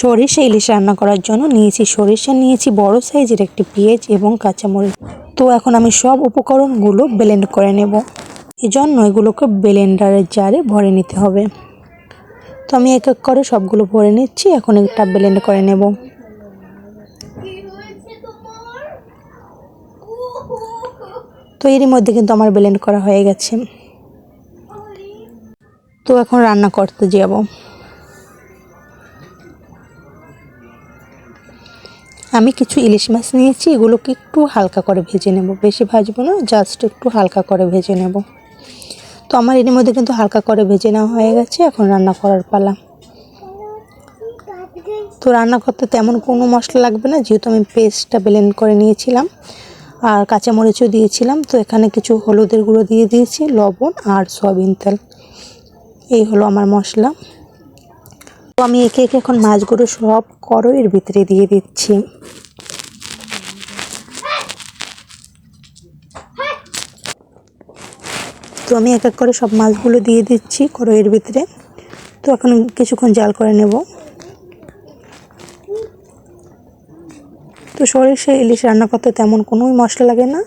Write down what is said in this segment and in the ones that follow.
সরিষা ইলিশ রান্না করার জন্য নিয়েছি সরিষা, নিয়েছি বড় সাইজের একটি পেঁয়াজ এবং কাঁচামরিচ। তো এখন আমি সব উপকরণগুলো ব্লেন্ড করে নেব। এজন্য এগুলোকে ব্লেন্ডারের জারে ভরে নিতে হবে। তো আমি এক এক করে সবগুলো ভরে নিচ্ছি, এখন একটা ব্লেন্ড করে নেব। তো এরই মধ্যে কিন্তু আমার ব্লেন্ড করা হয়ে গেছে। তো এখন রান্না করতে যাব। আমি কিছু ইলিশ মাছ নিয়েছি, এগুলোকে একটু হালকা করে ভেজে নেব। বেশি ভাজবো না জাস্ট একটু হালকা করে ভেজে নেব। তো আমার এর মধ্যে কিন্তু হালকা করে ভেজে নেওয়া হয়ে গেছে, এখন রান্না করার পালা। তো রান্না করতে তেমন কোনো মশলা লাগবে না, যেহেতু আমি পেস্টটা ব্লেন্ড করে নিয়েছিলাম। আর কাঁচামরিচও দিয়েছিলাম, তো এখানে কিছু হলুদের গুঁড়ো দিয়ে দিয়েছি, লবণ আর সয়াবিন তেল। এই হলো আমার মশলা। তো আমি একে একে এখন মাছগুলো সব কড়ইয়ের ভিতরে দিয়ে দিচ্ছি। তো আমি এক এক করে সব মাছগুলো দিয়ে দিচ্ছি কড়ইয়ের ভিতরে। তো এখন কিছুক্ষণ জাল করে নেব। তো সরিষা, ইলিশ রান্না করতে তেমন কোনোই মশলা লাগে না।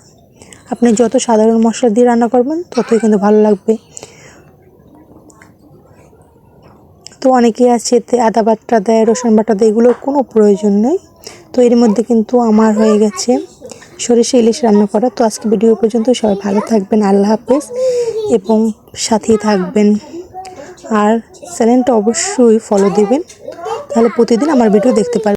আপনি যত সাধারণ মশলা দিয়ে রান্না করবেন, ততই কিন্তু ভালো লাগবে। তো অনেকেই আছে, এতে আদা বাটা দেয়, রসুন বাটা দেয়, এগুলোর কোনো প্রয়োজন নেই। তো এর মধ্যে কিন্তু আমার হয়ে গেছে সরিষা ইলিশ রান্না করা। তো আজকে ভিডিও পর্যন্ত সবাই ভালো থাকবেন, আল্লাহ হাফেজ। এবং সাথেই থাকবেন। আর চ্যানেলটা অবশ্যই ফলো দেবেন। তাহলে প্রতিদিন আমার ভিডিও দেখতে পারবেন।